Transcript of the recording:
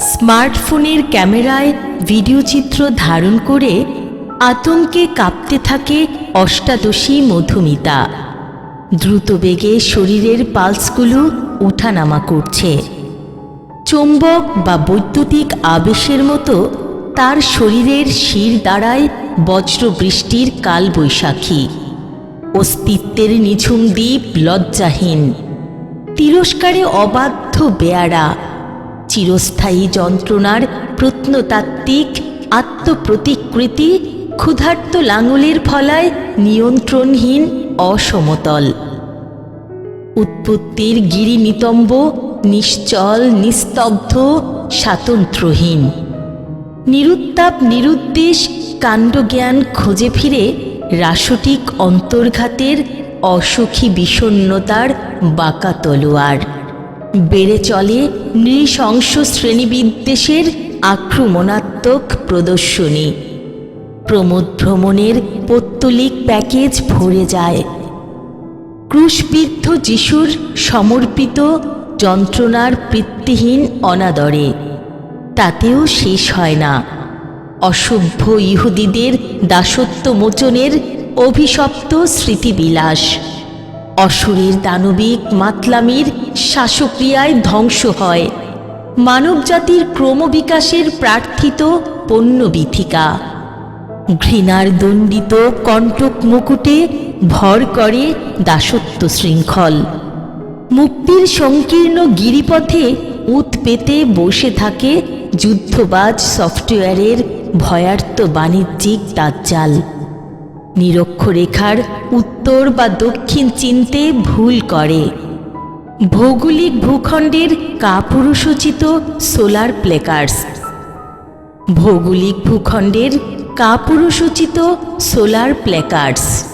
স্মার্টফোনের ক্যামেরায় ভিডিও চিত্র ধারণ করে আতঙ্কে কাঁপতে থাকে অষ্টাদশী মধুমিতা। দ্রুত বেগে শরীরের পালসগুলো ওঠানামা করছে। চুম্বক বা বৈদ্যুতিক আবেশের মতো তার শরীরের শির দ্বারায় বজ্রবৃষ্টির কালবৈশাখী। অস্তিত্বের নিঝুম দ্বীপ লজ্জাহীন। তিরস্কারে অবাধ্য বেয়ারা চিরস্থায়ী যন্ত্রণার প্রত্নতাত্ত্বিক আত্মপ্রতিকৃতি ক্ষুধার্ত লাঙলের ফলায় নিয়ন্ত্রণহীন অসমতল। উৎপত্তির গিরি নিতম্ব নিশ্চল, নিস্তব্ধ স্বাতন্ত্র্যহীন নিরুত্তাপ নিরুদ্দেশ কাণ্ডজ্ঞান খোঁজে ফিরে রাসটিক অন্তর্ঘাতের অসুখী বিষণ্নতার বাঁকা তলোয়ার। বেড়ে চলে নৃশংস শ্রেণীবিদ্বেষের আক্রমণাত্মক প্রদর্শনী। প্রমোদ ভ্রমণের পত্তলিক প্যাকেজ ভরে যায়। ক্রুশবিদ্ধ যিশুর সমর্পিত যন্ত্রণার বৃত্তিহীন অনাদরে। তাতেও শেষ হয় না। অসভ্য ইহুদিদের দাসত্ব মোচনের অভিশপ্ত স্মৃতিবিলাস। অসুরের দানবিক মাতলামির শ্বাসক্রিয়ায় ধ্বংস হয়। মানবজাতির ক্রমবিকাশের প্রার্থিত পণ্যবিথিকা। ঘৃণার দণ্ডিত কণ্টক মুকুটে ভর করে দাসত্ব শৃঙ্খল। মুক্তির সংকীর্ণ গিরিপথে উত পেতে বসে থাকে যুদ্ধবাজ সফটওয়্যারের ভয়ার্থ বাণিজ্যিক দাজ্জাল নিরক্ষরেখার উত্তর বা দক্ষিণ চিনতে ভুল করে। ভৌগোলিক ভূখণ্ডের কাপুরুষোচিত সোলার প্লেকার্স। ভৌগোলিক ভূখণ্ডের কাপুরুষোচিত সোলার প্লেকার্ডস